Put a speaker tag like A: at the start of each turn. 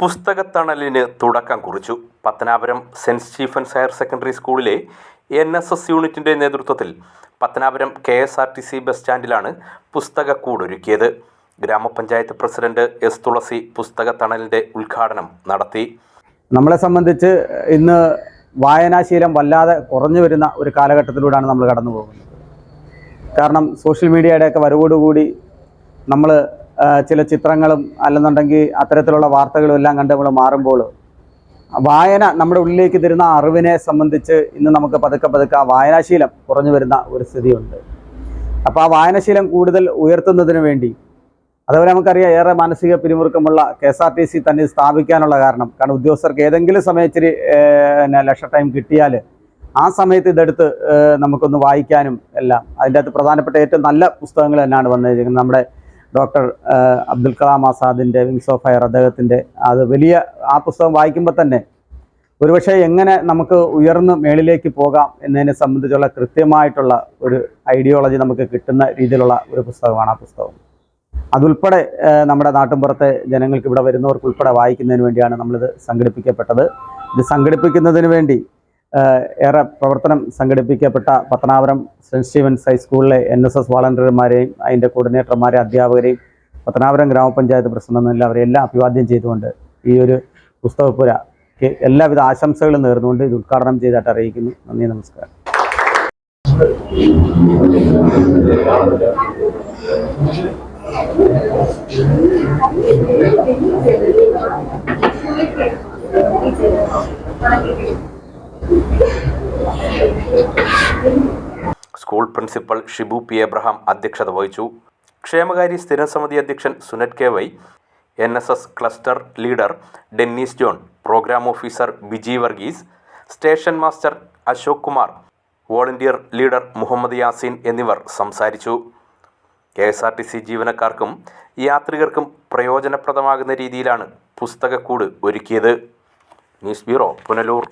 A: പുസ്തകത്തണലിന് തുടക്കം കുറിച്ചു. Pathanapuram Saint Stephen's higher secondary സ്കൂളിലെ എൻ എസ് എസ് യൂണിറ്റിന്റെ നേതൃത്വത്തിൽ Pathanapuram K S R T C bus സ്റ്റാൻഡിലാണ് പുസ്തകക്കൂടൊരുക്കിയത്. ഗ്രാമപഞ്ചായത്ത് പ്രസിഡന്റ് എസ് തുളസി പുസ്തകത്തണലിന്റെ ഉദ്ഘാടനം നടത്തി.
B: നമ്മളെ സംബന്ധിച്ച് ഇന്ന് വായനാശീലം വല്ലാതെ കുറഞ്ഞു വരുന്ന ഒരു കാലഘട്ടത്തിലൂടെയാണ് നമ്മൾ കടന്നു പോകുന്നത് കാരണം സോഷ്യൽ മീഡിയയുടെയൊക്കെ വരവോടുകൂടി നമ്മൾ ചില ചിത്രങ്ങളും അല്ലെന്നുണ്ടെങ്കിൽ അത്തരത്തിലുള്ള വാർത്തകളും എല്ലാം കണ്ട് നമ്മൾ മാറുമ്പോൾ വായന നമ്മുടെ ഉള്ളിലേക്ക് തരുന്ന അറിവിനെ സംബന്ധിച്ച് ഇന്ന് നമുക്ക് പതുക്കെ പതുക്കെ ആ വായനാശീലം കുറഞ്ഞു വരുന്ന ഒരു സ്ഥിതിയുണ്ട്. അപ്പോൾ ആ വായനാശീലം കൂടുതൽ ഉയർത്തുന്നതിന് വേണ്ടി അതുപോലെ നമുക്കറിയാം ഏറെ മാനസിക പിരിമുറുക്കമുള്ള K S R T C തന്നെ സ്ഥാപിക്കാനുള്ള കാരണം കാരണം ഉദ്യോഗസ്ഥർക്ക് ഏതെങ്കിലും സമയം ഇച്ചിരി പിന്നെ ലക്ഷ ടൈം കിട്ടിയാൽ ആ സമയത്ത് ഇതെടുത്ത് നമുക്കൊന്ന് വായിക്കാനും എല്ലാം. അതിന്റെ അകത്ത് പ്രധാനപ്പെട്ട ഏറ്റവും നല്ല പുസ്തകങ്ങൾ തന്നെയാണ് വന്നിരിക്കുന്നത്. നമ്മുടെ ഡോക്ടർ അബ്ദുൽ കലാം ആസാദിന്റെ വിങ്സ് ഓഫ് ഫയർ അദ്ദേഹത്തിന്റെ അത് വലിയ ആ പുസ്തകം വായിക്കുമ്പോൾ തന്നെ ഒരുപക്ഷെ എങ്ങനെ നമുക്ക് ഉയർന്ന് മേളിലേക്ക് പോകാം എന്നതിനെ സംബന്ധിച്ചുള്ള കൃത്യമായിട്ടുള്ള ഒരു ഐഡിയോളജി നമുക്ക് കിട്ടുന്ന രീതിയിലുള്ള ഒരു പുസ്തകമാണ് ആ പുസ്തകം. അതുൾപ്പെടെ നമ്മുടെ നാട്ടിൻപുറത്തെ ജനങ്ങൾക്ക് ഇവിടെ വരുന്നവർക്ക് ഉൾപ്പെടെ വായിക്കുന്നതിന് വേണ്ടിയാണ് നമ്മളിത് സംഘടിപ്പിക്കപ്പെട്ടത്. ഇത് സംഘടിപ്പിക്കുന്നതിന് വേണ്ടി ഏറെ പ്രവർത്തനം സംഘടിപ്പിക്കപ്പെട്ട പത്തനാപുരം സെന്റ് സ്റ്റീവൻസ് ഹൈസ്കൂളിലെ എൻ എസ് എസ് വളണ്ടിയർമാരെയും അതിന്റെ കോർഡിനേറ്റർമാരെയും അധ്യാപകരെയും പത്തനാപുരം ഗ്രാമപഞ്ചായത്ത് പ്രസിഡന്റ് എല്ലാവരെയും എല്ലാം അഭിവാദ്യം ചെയ്തുകൊണ്ട് ഈ ഒരു പുസ്തകപ്പുരക്ക് എല്ലാവിധ ആശംസകളും നേർന്നുകൊണ്ട് ഇത് ഉദ്ഘാടനം ചെയ്തായിട്ട് അറിയിക്കുന്നു. നന്ദി നമസ്കാരം.
A: School principal Shibu P Abraham അധ്യക്ഷത വഹിച്ചു. ക്ഷേമകാരി സ്ഥിരം സമിതി അധ്യക്ഷൻ Sunit K Y N S S cluster leader Dennis John programme officer Biji Varghese station master Ashok Kumar volunteer leader Muhammad Yaseen എന്നിവർ സംസാരിച്ചു. K S R T C ജീവനക്കാർക്കും യാത്രികർക്കും പ്രയോജനപ്രദമാകുന്ന രീതിയിലാണ് പുസ്തകക്കൂട് ഒരുക്കിയത്. News bureau Punalur.